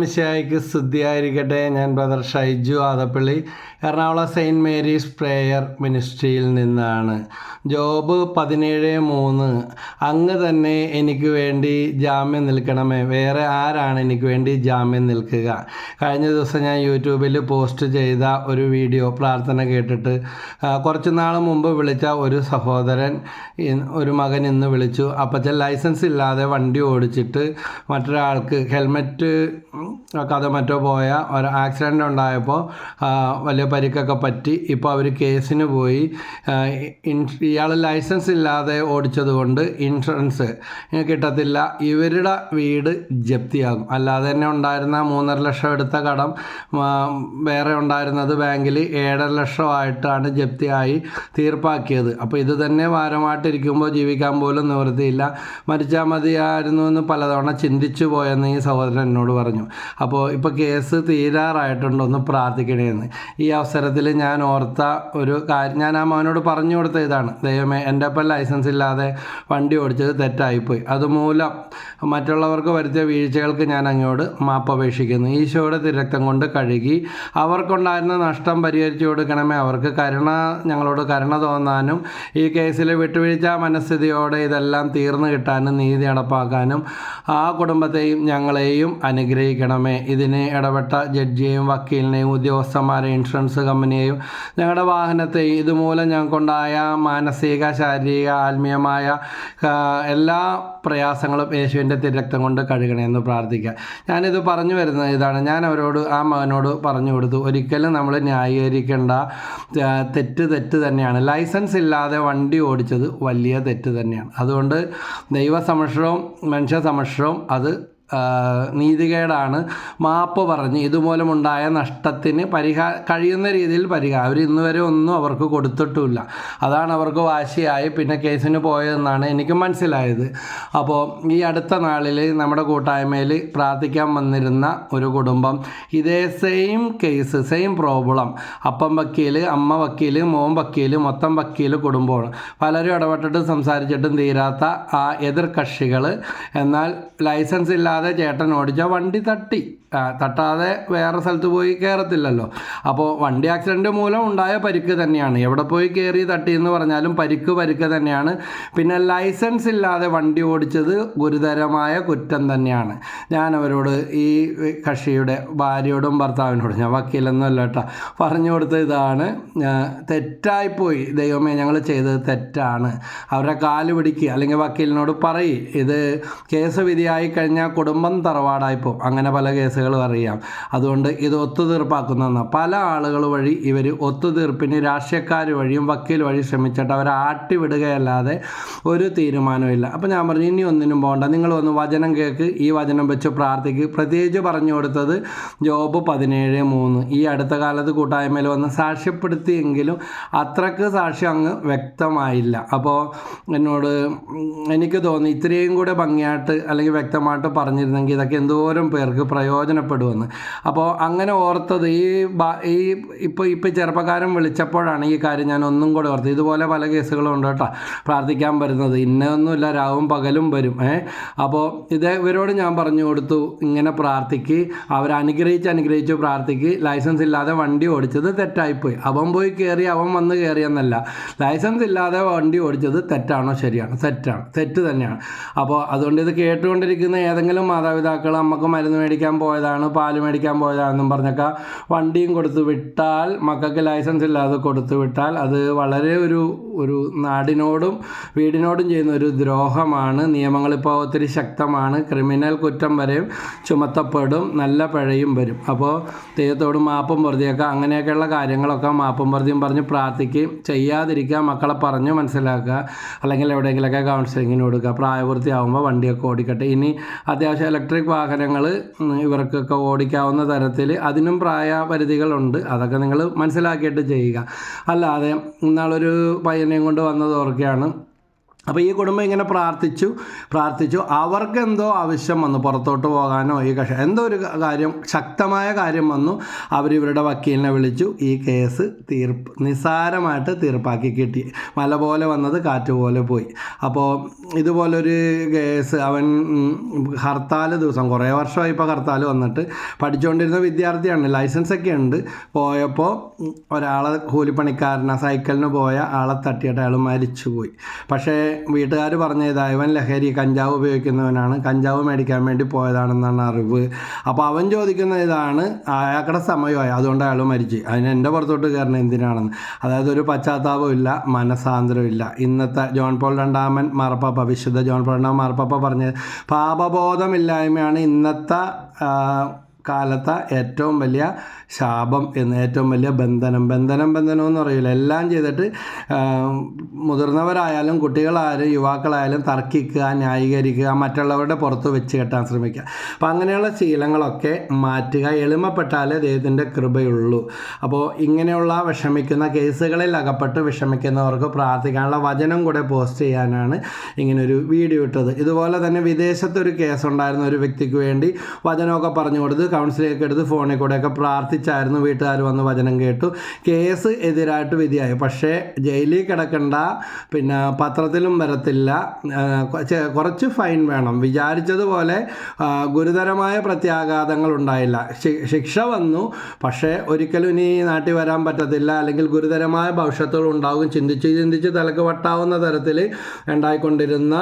മിശിഹായിക്ക് സ്തുതിയായിരിക്കട്ടെ ഞാൻ brother Shaiju Adappally Ernakulam saint Mary's prayer മിനിസ്ട്രിയിൽ നിന്നാണ്. ജോബ് പതിനേഴ് മൂന്ന്. അങ്ങ് തന്നെ എനിക്ക് വേണ്ടി ജാമ്യം നിൽക്കണമേ. വേറെ ആരാണ് എനിക്ക് വേണ്ടി ജാമ്യം നിൽക്കുക? കഴിഞ്ഞ ദിവസം ഞാൻ യൂട്യൂബിൽ പോസ്റ്റ് ചെയ്ത ഒരു വീഡിയോ പ്രാർത്ഥന കേട്ടിട്ട് കുറച്ച് നാൾ മുമ്പ് വിളിച്ച ഒരു സഹോദരൻ ഒരു മകൻ ഇന്ന് വിളിച്ചു. അപ്പച്ചൻ ലൈസൻസ് ഇല്ലാതെ വണ്ടി ഓടിച്ചിട്ട് മറ്റൊരാൾക്ക് ഹെൽമെറ്റ് ഒക്കെ അത് മറ്റോ പോയ ഒരു ആക്സിഡന്റ് ഉണ്ടായപ്പോൾ വലിയ പരിക്കൊക്കെ പറ്റി. ഇപ്പോൾ അവർ കേസിന് പോയി. ഇയാൾ ലൈസൻസ് ഇല്ലാതെ ഓടിച്ചത് കൊണ്ട് ഇൻഷുറൻസ് കിട്ടത്തില്ല. ഇവരുടെ വീട് ജപ്തിയാകും. അല്ലാതെ തന്നെ ഉണ്ടായിരുന്ന മൂന്നര ലക്ഷം എടുത്ത കടം വേറെ ഉണ്ടായിരുന്നത് ബാങ്കിൽ ഏഴര ലക്ഷമായിട്ടാണ് ജപ്തിയായി തീർപ്പാക്കിയത്. അപ്പോൾ ഇത് തന്നെ ഭാരമായിട്ടിരിക്കുമ്പോൾ ജീവിക്കാൻ പോലും നിവൃത്തിയില്ല. മരിച്ചാൽ മതിയായിരുന്നു എന്ന് പലതവണ ചിന്തിച്ചു പോയെന്ന് ഈ സഹോദരൻ എന്നോട് പറഞ്ഞു. അപ്പോൾ ഇപ്പോൾ കേസ് തീരാറായിട്ടുണ്ട് ഒന്ന് പ്രാർത്ഥിക്കണേന്ന്. ഈ അവസരത്തിൽ ഞാൻ ഓർത്ത ഒരു കാര്യം ഞാൻ ആ മോനോട് പറഞ്ഞു കൊടുത്ത ഇതാണ്. ദൈവമേ എന്റെ അപ്പം ലൈസൻസ് ഇല്ലാതെ വണ്ടി ഓടിച്ചത് തെറ്റായിപ്പോയി. അതുമൂലം മറ്റുള്ളവർക്ക് വരുത്തിയ വീഴ്ചകൾക്ക് ഞാൻ അങ്ങോട്ട് മാപ്പപേക്ഷിക്കുന്നു ഈശോയുടെ തിരക്തം കൊണ്ട് കഴുകി അവർക്കുണ്ടായിരുന്ന നഷ്ടം പരിഹരിച്ചു കൊടുക്കണമേ. അവർക്ക് കരുണ ഞങ്ങളോട് കരുണ തോന്നാനും ഈ കേസിൽ വിട്ടുവീഴ്ച മനസ്ഥിതിയോടെ ഇതെല്ലാം തീർന്നു കിട്ടാനും നീതി നടപ്പാക്കാനും ആ കുടുംബത്തെയും ഞങ്ങളെയും അനുഗ്രഹിക്കണമേ ഇതിന് ഇടപെട്ട ജഡ്ജിയെയും വക്കീലിനെയും ഉദ്യോഗസ്ഥന്മാരെയും ഇൻഷുറൻസ് കമ്പനിയെയും ഞങ്ങളുടെ വാഹനത്തെ ഇതുമൂലം ഞങ്ങൾക്കുണ്ടായ മാനസിക ശാരീരിക ആത്മീയമായ എല്ലാ പ്രയാസങ്ങളും യേശുവിന്റെ തിരക്തം കൊണ്ട് കഴുകണമെന്ന് പ്രാർത്ഥിക്കുക ഞാനിത് പറഞ്ഞു വരുന്നത് ഇതാണ്. ഞാൻ അവരോട് ആ മകനോട് പറഞ്ഞു കൊടുത്തു. ഒരിക്കലും നമ്മൾ ന്യായീകരിക്കേണ്ട തെറ്റ് തെറ്റ് തന്നെയാണ്. ലൈസൻസ് ഇല്ലാതെ വണ്ടി ഓടിച്ചത് വലിയ തെറ്റ് തന്നെയാണ്. അതുകൊണ്ട് ദൈവസമക്ഷവും മനുഷ്യ സമക്ഷവും അത് നീതികേടാണ്. മാപ്പ് പറഞ്ഞ് ഇതുമൂലമുണ്ടായ നഷ്ടത്തിന് പരിഹാ കഴിയുന്ന രീതിയിൽ പരിഹാരം അവർ ഇന്ന് വരെ ഒന്നും അവർക്ക് കൊടുത്തിട്ടുമില്ല. അതാണ് അവർക്ക് വാശിയായി പിന്നെ കേസിന് പോയതെന്നാണ് എനിക്ക് മനസ്സിലായത്. അപ്പോൾ ഈ അടുത്ത നാളിൽ നമ്മുടെ കൂട്ടായ്മയിൽ പ്രാർത്ഥിക്കാൻ വന്നിരുന്ന ഒരു കുടുംബം ഇതേ സെയിം കേസ് സെയിം പ്രോബ്ലം. അപ്പം വക്കീൽ അമ്മ വക്കീൽ മോൻ വക്കീൽ മൊത്തം വക്കീൽ കുടുംബമാണ്. പലരും ഇടപെട്ടിട്ടും സംസാരിച്ചിട്ടും തീരാത്ത ആ എതിർ കക്ഷികൾ എന്നാൽ ലൈസൻസ് ഇല്ലാതെ ചേട്ടൻ ഓടിച്ച വണ്ടി തട്ടി. തട്ടാതെ വേറെ സ്ഥലത്ത് പോയി കയറത്തില്ലല്ലോ അപ്പോൾ വണ്ടി ആക്സിഡന്റ് മൂലം ഉണ്ടായ പരിക്ക് തന്നെയാണ്. എവിടെ പോയി കയറി തട്ടി എന്ന് പറഞ്ഞാലും പരിക്ക് പരിക്ക് തന്നെയാണ്. പിന്നെ ലൈസൻസ് ഇല്ലാതെ വണ്ടി ഓടിച്ചത് ഗുരുതരമായ കുറ്റം തന്നെയാണ്. ഞാനവരോട് ഈ കക്ഷിയുടെ ഭാര്യയോടും ഭർത്താവിനോടും ഞാൻ വക്കീലൊന്നുമല്ല കേട്ടോ പറഞ്ഞു കൊടുത്ത ഇതാണ് തെറ്റായിപ്പോയി. ദൈവമേ ഞങ്ങൾ ചെയ്തത് തെറ്റാണ്. അവരുടെ കാൽ പിടിക്കുക അല്ലെങ്കിൽ വക്കീലിനോട് പറയും. ഇത് കേസ് വിധിയായി കഴിഞ്ഞാൽ കുടുംബം തറവാടായിപ്പോൾ അങ്ങനെ പല കേസുകളും അറിയാം. അതുകൊണ്ട് ഇത് ഒത്തുതീർപ്പാക്കുന്ന പല ആളുകൾ വഴി ഇവർ ഒത്തുതീർപ്പിന് രാഷ്ട്രീയക്കാർ വഴിയും വക്കീൽ വഴി ശ്രമിച്ചിട്ട് അവരെ ആട്ടിവിടുകയല്ലാതെ ഒരു തീരുമാനമില്ല അപ്പോൾ ഞാൻ പറഞ്ഞു ഇനി ഒന്നിനും പോകണ്ട നിങ്ങൾ ഒന്ന് വചനം കേൾക്ക് ഈ വചനം വെച്ച് പ്രാർത്ഥിക്ക്. പ്രത്യേകിച്ച് പറഞ്ഞു കൊടുത്തത് ജോബ് പതിനേഴ് മൂന്ന്. ഈ അടുത്ത കാലത്ത് കൂട്ടായ്മയിൽ വന്ന് സാക്ഷ്യപ്പെടുത്തിയെങ്കിലും അത്രയ്ക്ക് സാക്ഷ്യം അങ്ങ് വ്യക്തമായില്ല. അപ്പോൾ എന്നോട് എനിക്ക് തോന്നി ഇത്രയും കൂടെ ഭംഗിയായിട്ട് അല്ലെങ്കിൽ വ്യക്തമായിട്ട് പറഞ്ഞിരുന്നെങ്കിൽ ഇതൊക്കെ എന്തോരം പേർക്ക് പ്രയോജനപ്പെടുമെന്ന്. അപ്പോൾ അങ്ങനെ ഓർത്തത് ഈ ഈ ഇപ്പോൾ ഇപ്പോൾ ചെറുപ്പക്കാരൻ വിളിച്ചപ്പോഴാണ് ഈ കാര്യം ഞാൻ ഒന്നും കൂടെ ഓർത്തത്. ഇതുപോലെ പല കേസുകളും ഉണ്ട് കേട്ടോ. പ്രാർത്ഥിക്കാൻ വരുന്നത്. ഇന്നൊന്നുമില്ല രാവും പകലും വരും. ഏ? അപ്പോൾ ഇത് ഇവരോട് ഞാൻ പറഞ്ഞു കൊടുത്തു ഇങ്ങനെ പ്രാർത്ഥിക്ക്. അവർ അനുഗ്രഹിച്ച് പ്രാർത്ഥിക്ക്. ലൈസൻസ് ഇല്ലാതെ വണ്ടി ഓടിച്ചത് തെറ്റായിപ്പോയി. അവൻ പോയി കയറി അവൻ വന്ന് കയറിയെന്നല്ല ലൈസൻസ് ഇല്ലാതെ വണ്ടി ഓടിച്ചത് തെറ്റാണോ ശരിയാണ്? തെറ്റാണ്. തെറ്റ് തന്നെയാണ്. അപ്പോൾ അതുകൊണ്ട് ഇത് കേട്ടുകൊണ്ടിരിക്കുന്ന ഏതെങ്കിലും മാതാപിതാക്കൾ അമ്മയ്ക്ക് മരുന്ന് മേടിക്കാൻ പോയതാണ് പാൽ മേടിക്കാൻ പോയതാണെന്നും പറഞ്ഞൊക്കെ വണ്ടിയും കൊടുത്തു വിട്ടാൽ മക്കൾക്ക് ലൈസൻസ് ഇല്ലാതെ കൊടുത്തു വിട്ടാൽ അത് വളരെ ഒരു ഒരു നാടിനോടും വീടിനോടും ചെയ്യുന്ന ഒരു ദ്രോഹമാണ്. നിയമങ്ങളിപ്പോൾ ഒത്തിരി ശക്തമാണ്. ക്രിമിനൽ കുറ്റം വരെയും ചുമത്തപ്പെടും നല്ല പഴയും വരും. അപ്പോൾ ദൈവത്തോട് മാപ്പും പ്രതിയൊക്കെ അങ്ങനെയൊക്കെയുള്ള കാര്യങ്ങളൊക്കെ മാപ്പും പ്രതിയും പറഞ്ഞ് പ്രാർത്ഥിക്കുകയും ചെയ്യാതിരിക്കുക മക്കളെ പറഞ്ഞു മനസ്സിലാക്കുക അല്ലെങ്കിൽ എവിടെയെങ്കിലുമൊക്കെ കൗൺസിലിങ്ങിന് കൊടുക്കുക പ്രായപൂർത്തിയാവുമ്പോൾ വണ്ടിയൊക്കെ ഓടിക്കട്ടെ. ഇനി അത്യാവശ്യം ഇലക്ട്രിക് വാഹനങ്ങൾ ഇവർക്കൊക്കെ ഓടിക്കാവുന്ന തരത്തിൽ അതിനും പ്രായപരിധികളുണ്ട്. അതൊക്കെ നിങ്ങൾ മനസ്സിലാക്കിയിട്ട് ചെയ്യുക. അല്ലാതെ ഇന്നാളൊരു പയ്യനെയും കൊണ്ട് വന്നത് ഓർക്കുകയാണ് അപ്പോൾ ഈ കുടുംബം ഇങ്ങനെ പ്രാർത്ഥിച്ചു പ്രാർത്ഥിച്ചു. അവർക്ക് എന്തോ ആവശ്യം വന്നു പുറത്തോട്ട് പോകാനോ ഈ കഷ എന്തോ ഒരു കാര്യം ശക്തമായ കാര്യം വന്നു. അവർ ഇവരുടെ വക്കീലിനെ വിളിച്ചു. ഈ കേസ് തീർപ്പ് നിസ്സാരമായിട്ട് തീർപ്പാക്കി കിട്ടി. മല പോലെ വന്നത് കാറ്റ് പോലെ പോയി. അപ്പോൾ ഇതുപോലൊരു കേസ് അവൻ ഹർത്താൽ ദിവസം കുറേ വർഷമായി ഇപ്പോൾ ഹർത്താൽ വന്നിട്ട് പഠിച്ചുകൊണ്ടിരുന്ന വിദ്യാർത്ഥിയാണ്. ലൈസൻസ് ഒക്കെ ഉണ്ട്. പോയപ്പോൾ ഒരാളെ കൂലിപ്പണിക്കാരനെ സൈക്കിളിന് പോയ ആളെ തട്ടിയിട്ട് അയാൾ മരിച്ചുപോയി. പക്ഷേ വീട്ടുകാർ പറഞ്ഞത് അവൻ ലഹരി കഞ്ചാവ് ഉപയോഗിക്കുന്നവനാണ് കഞ്ചാവ് മേടിക്കാൻ വേണ്ടി പോയതാണെന്നാണ് അറിവ്. അപ്പോൾ അവൻ ചോദിക്കുന്ന ഇതാണ് അയാളുടെ സമയമായി അതുകൊണ്ട് അയാൾ മരിച്ചു. അതിന് എന്റെ പുറത്തോട്ട് കയറണം എന്തിനാണെന്ന്. അതായത് ഒരു പശ്ചാത്താപം ഇല്ല മനസാന്തരമില്ല ഇന്നത്തെ ജോൺ പോൾ രണ്ടാമൻ മാർപ്പാപ്പ വിശുദ്ധ ജോൺ പോൾ രണ്ടാമൻ മാർപ്പാപ്പ പറഞ്ഞത് പാപബോധമില്ലായ്മയാണ് ഇന്നത്തെ കാലത്തെ ഏറ്റവും വലിയ ശാപം എന്ന് ഏറ്റവും വലിയ ബന്ധനം. ബന്ധനം ബന്ധനം എന്ന് പറയില്ല എല്ലാം ചെയ്തിട്ട് മുതിർന്നവരായാലും കുട്ടികളായാലും യുവാക്കളായാലും തർക്കിക്കുക ന്യായീകരിക്കുക മറ്റുള്ളവരുടെ പുറത്ത് വെച്ച് കെട്ടാൻ ശ്രമിക്കുക. അപ്പം അങ്ങനെയുള്ള ശീലങ്ങളൊക്കെ മാറ്റുക എളിമപ്പെട്ടാലേ ദൈവത്തിന്റെ കൃപയുള്ളൂ. അപ്പോൾ ഇങ്ങനെയുള്ള വിഷമിക്കുന്ന കേസുകളിൽ അകപ്പെട്ട് വിഷമിക്കുന്നവർക്ക് പ്രാർത്ഥിക്കാനുള്ള വചനം കൂടെ പോസ്റ്റ് ചെയ്യാനാണ് ഇങ്ങനൊരു വീഡിയോ ഇട്ടത്. ഇതുപോലെ തന്നെ വിദേശത്തൊരു കേസുണ്ടായിരുന്ന ഒരു വ്യക്തിക്ക് വേണ്ടി വചനമൊക്കെ പറഞ്ഞു കൊടുത്ത് കൗൺസിലൊക്കെ എടുത്ത് ഫോണിൽ കൂടെയൊക്കെ പ്രാർത്ഥിച്ചായിരുന്നു വീട്ടുകാർ വന്ന് വചനം കേട്ടു. കേസ് എതിരായിട്ട് വിധിയായി. പക്ഷേ ജയിലിൽ കിടക്കണ്ട പിന്നെ പത്രത്തിലും വരത്തില്ല കുറച്ച് ഫൈൻ വേണം. വിചാരിച്ചതുപോലെ ഗുരുതരമായ പ്രത്യാഘാതങ്ങൾ ഉണ്ടായില്ല. ശിക്ഷ വന്നു. പക്ഷേ ഒരിക്കലും ഇനി നാട്ടിൽ വരാൻ പറ്റത്തില്ല. അല്ലെങ്കിൽ ഗുരുതരമായ ഭവിഷ്യത്തുകൾ ഉണ്ടാകും ചിന്തിച്ച് ചിന്തിച്ച് തലക്ക് വട്ടാവുന്ന തരത്തിൽ ഉണ്ടായിക്കൊണ്ടിരുന്ന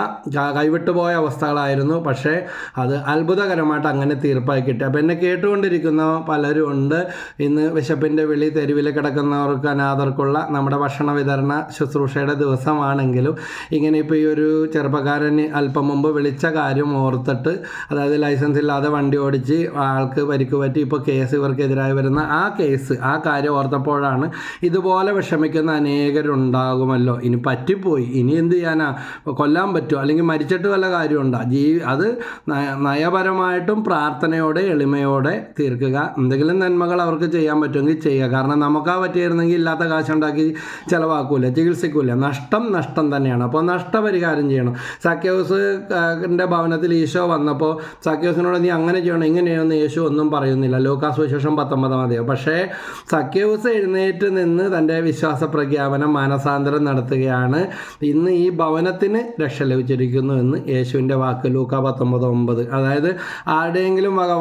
കൈവിട്ടുപോയ അവസ്ഥകളായിരുന്നു. പക്ഷേ അത് അത്ഭുതകരമായിട്ട് അങ്ങനെ തീർപ്പായി കിട്ടി. അപ്പോൾ എന്നെ കേട്ടുകൊണ്ടിരിക്കുന്ന പലരും ഉണ്ട്. ഇന്ന് വിശപ്പിന്റെ വിളി തെരുവിൽ കിടക്കുന്നവർക്ക് അനാഥർക്കുള്ള നമ്മുടെ ഭക്ഷണ വിതരണ ശുശ്രൂഷയുടെ ദിവസമാണെങ്കിലും ഇങ്ങനെ ഇപ്പോൾ ഈ ഒരു ചെറുപ്പക്കാരൻ അല്പം മുമ്പ് വിളിച്ച കാര്യം ഓർത്തിട്ട് അതായത് ലൈസൻസ് ഇല്ലാതെ വണ്ടി ഓടിച്ച് ആൾക്ക് പരിക്ക് പറ്റി ഇപ്പോൾ കേസ് ഇവർക്കെതിരായി വരുന്ന ആ കേസ് ആ കാര്യം ഓർത്തപ്പോഴാണ് ഇതുപോലെ വിഷമിക്കുന്ന അനേകരുണ്ടാകുമല്ലോ. ഇനി പറ്റിപ്പോയി. ഇനി എന്ത് ചെയ്യാനാ? കൊല്ലാൻ പറ്റുമോ? അല്ലെങ്കിൽ മരിച്ചിട്ട് വല്ല കാര്യമുണ്ടോ? ജീ അത് നയപരമായിട്ടും പ്രാർത്ഥനയോടെ എളിമയോടെ തീർക്കുക. എന്തെങ്കിലും നന്മകൾ അവർക്ക് ചെയ്യാൻ പറ്റുമെങ്കിൽ ചെയ്യുക. കാരണം നമുക്കാ പറ്റിയിരുന്നെങ്കിൽ ഇല്ലാത്ത കാശുണ്ടാക്കി ചിലവാക്കൂല ചികിത്സിക്കൂല. നഷ്ടം നഷ്ടം തന്നെയാണ്. അപ്പോൾ നഷ്ടപരിഹാരം ചെയ്യണം. സഖ്യവസിന്റെ ഭവനത്തിൽ ഈശോ വന്നപ്പോൾ സഖ്യൗസിനോട് നീ അങ്ങനെ ചെയ്യണം? ഇങ്ങനെ ചെയ്യണമെന്ന് യേശു ഒന്നും പറയുന്നില്ല. ലോകാസ് വിശേഷം പത്തൊമ്പതാം അധികം പക്ഷേ സഖ്യൗസ് എഴുന്നേറ്റ് നിന്ന് തന്റെ വിശ്വാസ പ്രഖ്യാപനം മാനസാന്തരം നടത്തുകയാണ്. ഇന്ന് ഈ ഭവനത്തിന് രക്ഷ ലഭിച്ചിരിക്കുന്നു എന്ന് യേശുവിന്റെ വാക്ക് ലൂക്ക പത്തൊമ്പത് ഒമ്പത്. അതായത് ആരുടെയെങ്കിലും വക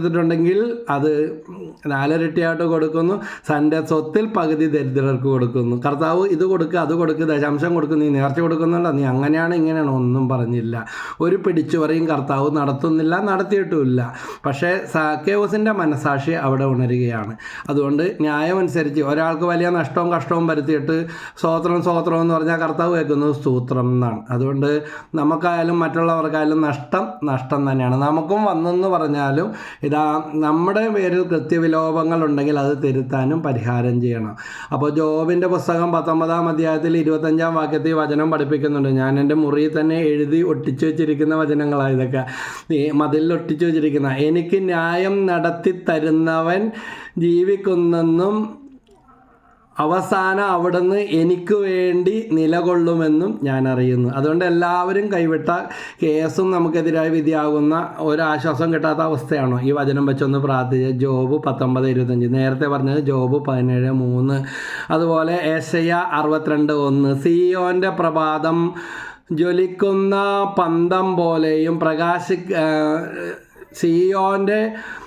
വഞ്ചിച്ചെടുത്തിട്ടുണ്ടെങ്കിൽ അത് നാലരട്ടിയായിട്ട് കൊടുക്കുന്നു. തന്റെ സ്വത്തിൽ പകുതി ദരിദ്രർക്ക് കൊടുക്കുന്നു. കർത്താവ് ഇത് കൊടുക്കുക അത് കൊടുക്കുക ദശാംശം കൊടുക്കുന്നു നീ നേർച്ച കൊടുക്കുന്നുണ്ടോ? നീ അങ്ങനെയാണ് ഇങ്ങനെയാണ് ഒന്നും പറഞ്ഞില്ല. ഒരു പിടിച്ചുപറിയും കർത്താവ് നടത്തുന്നില്ല നടത്തിയിട്ടുമില്ല. പക്ഷേ സാക്കേവസിന്റെ മനസാക്ഷി അവിടെ ഉണരുകയാണ്. അതുകൊണ്ട് ന്യായമനുസരിച്ച് ഒരാൾക്ക് വലിയ നഷ്ടവും കഷ്ടവും വരുത്തിയിട്ട് സ്വോത്രം സ്വോത്രം എന്ന് പറഞ്ഞാൽ കർത്താവ് കേൾക്കുന്നത് സ്തൂത്രം എന്നാണ്. അതുകൊണ്ട് നമുക്കായാലും മറ്റുള്ളവർക്കായാലും നഷ്ടം നഷ്ടം തന്നെയാണ്. നമുക്കും വന്നെന്ന് പറഞ്ഞാലും ഇതാ നമ്മുടെ പേരിൽ കൃത്യവിലോപങ്ങൾ ഉണ്ടെങ്കിൽ അത് തിരുത്താനും പരിഹാരം ചെയ്യണം. അപ്പോൾ ജോബിന്റെ പുസ്തകം പത്തൊമ്പതാം അധ്യായത്തിൽ ഇരുപത്തഞ്ചാം വാക്യത്തിൽ വചനം പഠിപ്പിക്കുന്നുണ്ട്. ഞാൻ എന്റെ മുറിയിൽ തന്നെ എഴുതി ഒട്ടിച്ചു വെച്ചിരിക്കുന്ന വചനങ്ങളാണ് ഇതൊക്കെ. ഈ മതിലിൽ ഒട്ടിച്ചു വെച്ചിരിക്കുന്ന എനിക്ക് ന്യായം നടത്തി തരുന്നവൻ ജീവിക്കുന്നെന്നും അവസാനം അവിടുന്ന് എനിക്ക് വേണ്ടി നിലകൊള്ളുമെന്നും ഞാൻ അറിയുന്നു. അതുകൊണ്ട് എല്ലാവരും കൈവിട്ട കേസും നമുക്കെതിരായി വിധിയാകുന്ന ഒരാശ്വാസം കിട്ടാത്ത അവസ്ഥയാണോ? ഈ വചനം വെച്ചൊന്ന് പ്രാർത്ഥിച്ച് ജോബ് പത്തൊമ്പത് ഇരുപത്തഞ്ച്. നേരത്തെ പറഞ്ഞത് ജോബ് പതിനേഴ് മൂന്ന്. അതുപോലെ ഏഷയ അറുപത്തിരണ്ട് ഒന്ന്. സിയോന്റെ പ്രഭാതം ജ്വലിക്കുന്ന പന്തം പോലെയും പ്രകാശി സിയോന്റെ സി ആ,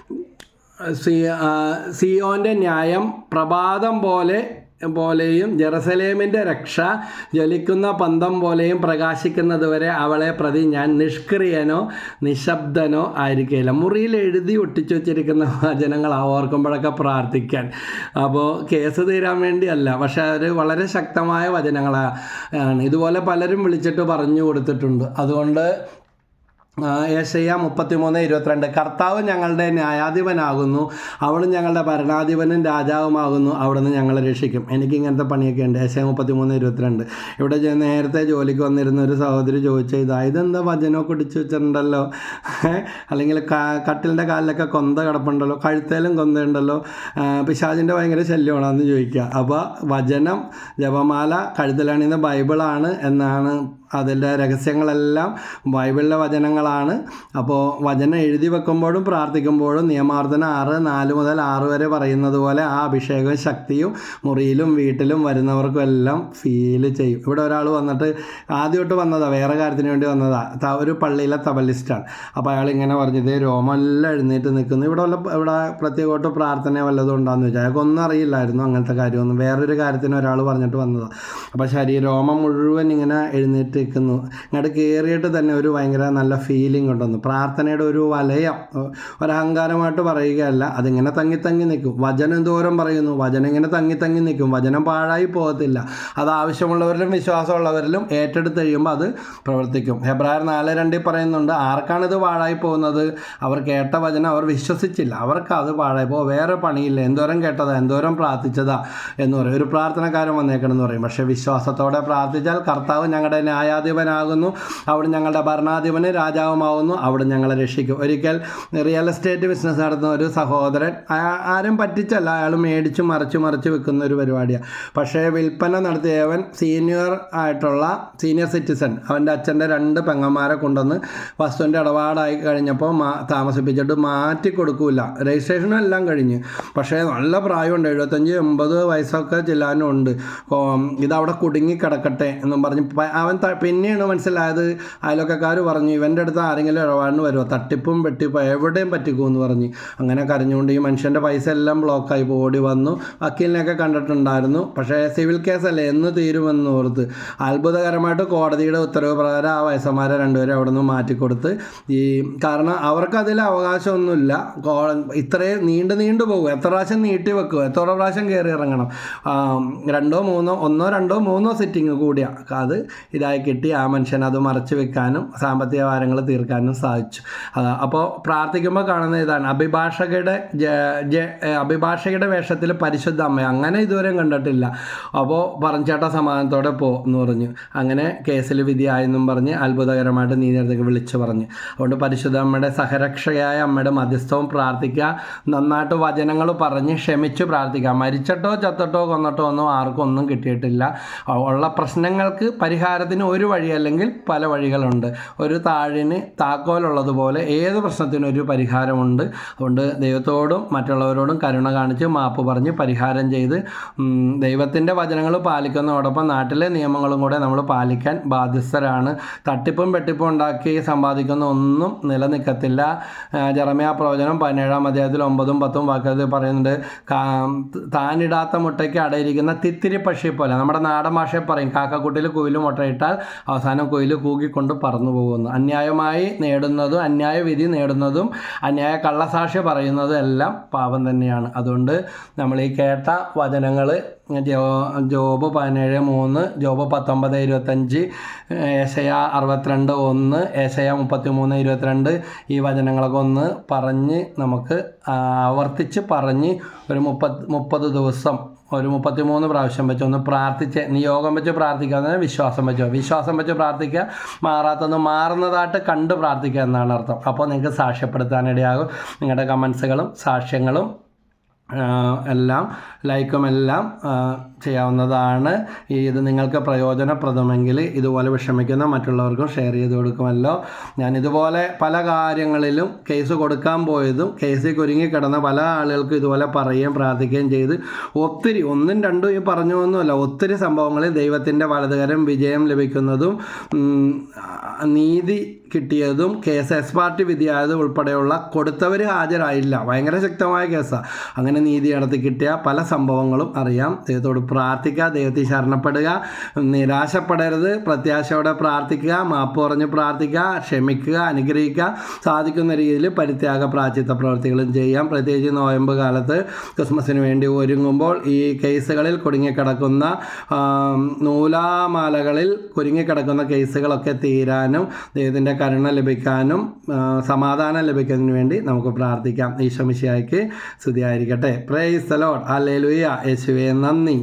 സിയോന്റെ ന്യായം പ്രഭാതം പോലെ പോലെയും ജെറുസലേമിന്റെ രക്ഷ ജ്വലിക്കുന്ന പന്തം പോലെയും പ്രകാശിക്കുന്നതുവരെ അവളെ പ്രതി ഞാൻ നിഷ്ക്രിയനോ നിശബ്ദനോ ആയിരിക്കില്ല മുറിയിൽ എഴുതി ഒട്ടിച്ചു വച്ചിരിക്കുന്ന വചനങ്ങൾ ഓർക്കുമ്പോഴൊക്കെ പ്രാർത്ഥിക്കാൻ. അപ്പോൾ കേസ് തീരാൻ വേണ്ടിയല്ല പക്ഷേ അത് വളരെ ശക്തമായ വചനങ്ങളാണ് ഇതുപോലെ പലരും വിളിച്ചിട്ട് പറഞ്ഞു കൊടുത്തിട്ടുണ്ട്. അതുകൊണ്ട് ഏഷ്യ മുപ്പത്തിമൂന്ന് ഇരുപത്തിരണ്ട്. കർത്താവ് ഞങ്ങളുടെ ന്യായാധിപനാകുന്നു. അവൾ ഞങ്ങളുടെ ഭരണാധിപനും രാജാവുമാകുന്നു. അവിടുന്ന് ഞങ്ങളെ രക്ഷിക്കും. എനിക്ക് ഇങ്ങനത്തെ പണിയൊക്കെ ഉണ്ട്. ഏഷ്യ മുപ്പത്തിമൂന്ന് ഇരുപത്തിരണ്ട്. ഇവിടെ നേരത്തെ ജോലിക്ക് വന്നിരുന്ന ഒരു സഹോദരി ചോദിച്ചു ഇതാ ഇതെന്താ വചനമൊക്കെ ഒടിച്ചു വെച്ചിട്ടുണ്ടല്ലോ? അല്ലെങ്കിൽ കട്ടിലിന്റെ കാലിലൊക്കെ കൊന്ത കിടപ്പുണ്ടല്ലോ? കഴുത്തേലും കൊന്തയുണ്ടല്ലോ? പിശാജിന്റെ ഭയങ്കര ശല്യമാണെന്ന് ചോദിക്കുക. അപ്പോൾ വചനം ജപമാല കഴുത്തിലണിയുന്ന ബൈബിളാണ് എന്നാണ് അതിന്റെ രഹസ്യങ്ങളെല്ലാം ബൈബിളിലെ വചനങ്ങളാണ്. അപ്പോൾ വചനം എഴുതി വെക്കുമ്പോഴും പ്രാർത്ഥിക്കുമ്പോഴും നിയമാർത്ഥന ആറ് നാല് മുതൽ ആറ് വരെ പറയുന്നത് പോലെ ആ അഭിഷേകവും ശക്തിയും മുറിയിലും വീട്ടിലും വരുന്നവർക്കും എല്ലാം ഫീൽ ചെയ്യും. ഇവിടെ ഒരാൾ വന്നിട്ട് ആദ്യമായിട്ട് വന്നതാണ് വേറെ കാര്യത്തിന് വേണ്ടി വന്നതാണ് ഒരു പള്ളിയിലെ തബലിസ്റ്റാണ്. അപ്പോൾ അയാൾ ഇങ്ങനെ പറഞ്ഞത് രോമെല്ലാം എഴുന്നേറ്റ് നിൽക്കുന്നു. ഇവിടെ വല്ല ഇവിടെ പ്രത്യേകമായിട്ട് പ്രാർത്ഥന വല്ലതും ഉണ്ടാകുന്ന ചോദിച്ചാൽ അയാൾക്കൊന്നും അറിയില്ലായിരുന്നു അങ്ങനത്തെ കാര്യമൊന്നും. വേറൊരു കാര്യത്തിന് ഒരാൾ പറഞ്ഞിട്ട് വന്നതാണ് അപ്പോൾ ശരീരോമം മുഴുവൻ ഇങ്ങനെ എഴുന്നേറ്റ് നിൽക്കുന്നു. ഇങ്ങോട്ട് കയറിയിട്ട് തന്നെ ഒരു ഭയങ്കര നല്ല ഫീലിംഗ് ഉണ്ടെന്ന് പ്രാർത്ഥനയുടെ ഒരു വലയം ഒരഹങ്കാരമായിട്ട് പറയുകയല്ല അതിങ്ങനെ തങ്ങി തങ്ങി നിൽക്കും. വചനം ദൂരം പറയുന്നു? വചനം ഇങ്ങനെ തങ്ങി തങ്ങി നിൽക്കും. വചനം പാഴായി പോകത്തില്ല. അത് ആവശ്യമുള്ളവരിലും വിശ്വാസമുള്ളവരിലും ഏറ്റെടുത്ത് കഴിയുമ്പോൾ അത് പ്രവർത്തിക്കും. ഹെബ്രായർ നാല് രണ്ടിൽ പറയുന്നുണ്ട് ആർക്കാണ് ഇത് പാഴായി പോകുന്നത്? അവർ കേട്ട വചനം അവർ വിശ്വസിച്ചില്ല. അവർക്ക് അത് പാഴായി പോകും വേറെ പണിയില്ല. എന്തോരം കേട്ടതാ? എന്തോരം പ്രാർത്ഥിച്ചതാ? എന്ന് പറയും. ഒരു പ്രാർത്ഥനക്കാരൻ വന്നേക്കണം എന്ന് പറയും. പക്ഷേ വിശ്വാസത്തോടെ പ്രാർത്ഥിച്ചാൽ കർത്താവ് ഞങ്ങളുടെ ന്യായാധിപനാകുന്നു. അവിടെ ഞങ്ങളുടെ ഭരണാധിപന് രാജാവുമാകുന്നു അവിടെ ഞങ്ങളെ രക്ഷിക്കും. ഒരിക്കൽ റിയൽ എസ്റ്റേറ്റ് ബിസിനസ് നടത്തുന്ന ഒരു സഹോദരൻ ആരും പറ്റിച്ചല്ല. അയാൾ മേടിച്ച് മറിച്ച് മറിച്ച് വെക്കുന്ന ഒരു പരിപാടിയാണ്. പക്ഷേ വിൽപ്പന നടത്തിയവൻ സീനിയർ ആയിട്ടുള്ള സീനിയർ സിറ്റിസൺ അവന്റെ അച്ഛന്റെ രണ്ട് പെങ്ങന്മാരെ കൊണ്ടുവന്ന് വസ്തുവിന്റെ ഇടപാടായി കഴിഞ്ഞപ്പോൾ മാ താമസിപ്പിച്ചിട്ട് മാറ്റി കൊടുക്കൂല. രജിസ്ട്രേഷനും എല്ലാം കഴിഞ്ഞ്. പക്ഷേ നല്ല പ്രായമുണ്ട്. എഴുപത്തഞ്ച് എൺപത് വയസ്സൊക്കെ ചെല്ലാനുണ്ട്. ഇതവിടെ കുടുങ്ങി കിടക്കട്ടെ എന്നും പറഞ്ഞ് അവൻ പിന്നെയാണ് മനസ്സിലായത് അയലൊക്കെക്കാർ പറഞ്ഞു ഇവന്റെ അടുത്ത് ആരെങ്കിലും ഇടപാടിന് വരുമോ തട്ടിപ്പും വെട്ടിപ്പോ എവിടെയും പറ്റിക്കുമെന്ന് പറഞ്ഞ്. അങ്ങനെ കരഞ്ഞുകൊണ്ട് ഈ മനുഷ്യന്റെ പൈസ എല്ലാം ബ്ലോക്കായി ഓടി വന്നു. വക്കീലിനെയൊക്കെ കണ്ടിട്ടുണ്ടായിരുന്നു. പക്ഷേ സിവിൽ കേസല്ലേ? എന്ന് തീരുമെന്ന് ഓർത്ത് അത്ഭുതകരമായിട്ട് കോടതിയുടെ ഉത്തരവ് പ്രകാരം ആ വയസ്സന്മാരെ രണ്ടുപേരും അവിടെ നിന്ന് മാറ്റിക്കൊടുത്ത്. ഈ കാരണം അവർക്ക് അവകാശമൊന്നുമില്ല. കോ- ഇത്രയും നീണ്ടു നീണ്ടു പോകും. എത്ര പ്രാവശ്യം നീട്ടി വെക്കുക എത്ര പ്രാവശ്യം കയറി ഇറങ്ങണം? രണ്ടോ മൂന്നോ ഒന്നോ രണ്ടോ മൂന്നോ സിറ്റിങ് കൂടിയ. അത് ഇതായി കിട്ടി ആ മനുഷ്യൻ അത് മറച്ചു വെക്കാനും സാമ്പത്തിക ഭാരങ്ങൾ തീർക്കാനും സാധിച്ചു. അപ്പോൾ പ്രാർത്ഥിക്കുമ്പോൾ കാണുന്ന ഇതാണ് അഭിഭാഷകയുടെ അഭിഭാഷകയുടെ വേഷത്തിൽ പരിശുദ്ധ അമ്മ അങ്ങനെ ഇതുവരെ കണ്ടിട്ടില്ല. അപ്പോൾ പറഞ്ഞേട്ട സമാധാനത്തോടെ പോ എന്ന് പറഞ്ഞു. അങ്ങനെ കേസിൽ വിധിയായെന്നും പറഞ്ഞ് അത്ഭുതകരമായിട്ട് നീതിയടുത്തേക്ക് വിളിച്ചു പറഞ്ഞു. അതുകൊണ്ട് പരിശുദ്ധ അമ്മയുടെ സഹരക്ഷയായ അമ്മയുടെ മധ്യസ്ഥവും പ്രാർത്ഥിക്കുക നന്നായിട്ട് വചനങ്ങൾ പറഞ്ഞ് ക്ഷമിച്ച് പ്രാർത്ഥിക്കുക. മരിച്ചിട്ടോ ചത്തിട്ടോ കൊന്നിട്ടോ ഒന്നും ആർക്കും ഒന്നും കിട്ടിയിട്ടില്ല. ഉള്ള പ്രശ്നങ്ങൾക്ക് പരിഹാരത്തിന് ഒരു വഴി അല്ലെങ്കിൽ പല വഴികളുണ്ട്. ഒരു താഴിന് താക്കോലുള്ളതുപോലെ ഏത് പ്രശ്നത്തിനും ഒരു പരിഹാരമുണ്ട്. അതുകൊണ്ട് ദൈവത്തോടും മറ്റുള്ളവരോടും കരുണ കാണിച്ച് മാപ്പ് പറഞ്ഞ് പരിഹാരം ചെയ്ത് ദൈവത്തിന്റെ വചനങ്ങൾ പാലിക്കുന്നതോടൊപ്പം നാട്ടിലെ നിയമങ്ങളും കൂടെ നമ്മൾ പാലിക്കാൻ ബാധ്യസ്ഥരാണ്. തട്ടിപ്പും വെട്ടിപ്പും ഉണ്ടാക്കി സമ്പാദിക്കുന്ന ഒന്നും നിലനിൽക്കത്തില്ല. ജറമ്യ പ്രവചനം പതിനേഴാം അധ്യായത്തിൽ ഒമ്പതും പത്തും വാക്യത്തിൽ പറയുന്നുണ്ട് താനിടാത്ത മുട്ടയ്ക്ക് അടയിരിക്കുന്ന തിത്തിരി പക്ഷി പോലെ നമ്മുടെ നാടൻ ഭാഷയിൽ പറയും കാക്കക്കുട്ടിയിൽ കുയിൽ മുട്ടയിട്ടാൽ അവസാനം കൊയിൽ കൂകിക്കൊണ്ട് പറന്നു പോകുന്നു. അന്യായമായി നേടുന്നതും അന്യായ വിധി നേടുന്നതും അന്യായ കള്ളസാക്ഷി പറയുന്നതും എല്ലാം പാപം തന്നെയാണ്. അതുകൊണ്ട് നമ്മൾ ഈ കേട്ട വചനങ്ങൾ ജോ ജോബ് പതിനേഴ് മൂന്ന് ജോബ് പത്തൊമ്പത് ഇരുപത്തഞ്ച് ഏശയ അറുപത്തിരണ്ട് ഒന്ന് ഏശയ മുപ്പത്തി മൂന്ന് ഇരുപത്തിരണ്ട് ഈ വചനങ്ങളൊക്കെ ഒന്ന് പറഞ്ഞ് നമുക്ക് ആവർത്തിച്ച് പറഞ്ഞ് ഒരു മുപ്പത് മുപ്പത് ദിവസം ഒരു മുപ്പത്തി മൂന്ന് പ്രാവശ്യം വെച്ച് ഒന്ന് പ്രാർത്ഥിച്ച് നിയോഗം വെച്ച് പ്രാർത്ഥിക്കുക വിശ്വാസം വെച്ചോ വിശ്വാസം വെച്ച് പ്രാർത്ഥിക്കുക മാറാത്തത് മാറുന്നതായിട്ട് കണ്ട് പ്രാർത്ഥിക്കുക എന്നാണ് അർത്ഥം. അപ്പോൾ നിങ്ങൾക്ക് സാക്ഷ്യപ്പെടുത്താനിടയാകും. നിങ്ങളുടെ കമൻസുകളും സാക്ഷ്യങ്ങളും എല്ലാം ലൈക്കും എല്ലാം ചെയ്യാവുന്നതാണ്. ഇത് നിങ്ങൾക്ക് പ്രയോജനപ്രദമെങ്കിൽ ഇതുപോലെ വിഷമിക്കുന്ന മറ്റുള്ളവർക്കും ഷെയർ ചെയ്ത് കൊടുക്കുമല്ലോ. ഞാൻ ഇതുപോലെ പല കാര്യങ്ങളിലും കേസ് കൊടുക്കാൻ പോയതും കേസിൽ കുരുങ്ങി കിടന്ന പല ആളുകൾക്കും ഇതുപോലെ പറയുകയും പ്രാർത്ഥിക്കുകയും ചെയ്ത് ഒത്തിരി ഒന്നും രണ്ടും ഈ പറഞ്ഞു ഒന്നുമല്ല ഒത്തിരി സംഭവങ്ങളിൽ ദൈവത്തിന്റെ വലതുകരം വിജയം ലഭിക്കുന്നതും നീതി കിട്ടിയതും കേസ് പാർട്ടി വിധിയായതും ഉൾപ്പെടെയുള്ള കൊടുത്തവർ ഹാജരായില്ല. ഭയങ്കര ശക്തമായ കേസാണ് അങ്ങനെ നീതി നടത്തി കിട്ടിയ പല സംഭവങ്ങളും അറിയാം. ദൈവത്തോട് പ്രാർത്ഥിക്കുക ദൈവത്തിൽ ശരണപ്പെടുക നിരാശപ്പെടരുത് പ്രത്യാശയോടെ പ്രാർത്ഥിക്കുക മാപ്പ് പറഞ്ഞ് പ്രാർത്ഥിക്കുക ക്ഷമിക്കുക അനുഗ്രഹിക്കുക സാധിക്കുന്ന രീതിയിൽ പരിത്യാഗ പ്രാചിത്ത പ്രവർത്തികളും ചെയ്യാം. പ്രത്യേകിച്ച് നോയമ്പ് കാലത്ത് ക്രിസ്മസിന് വേണ്ടി ഒരുങ്ങുമ്പോൾ ഈ കേസുകളിൽ കുടുങ്ങിക്കിടക്കുന്ന നൂലാമാലകളിൽ കുരുങ്ങിക്കിടക്കുന്ന കേസുകളൊക്കെ തീരാനും ദൈവത്തിന്റെ കരുണ ലഭിക്കാനും സമാധാനം ലഭിക്കുന്നതിന് വേണ്ടി നമുക്ക് പ്രാർത്ഥിക്കാം. ഈശോമിശിയായിക്ക് സ്തുതിയായിരിക്കട്ടെ. പ്രേസ് അല്ലേ അല്ലേലുയ യേശുവേ നന്ദി.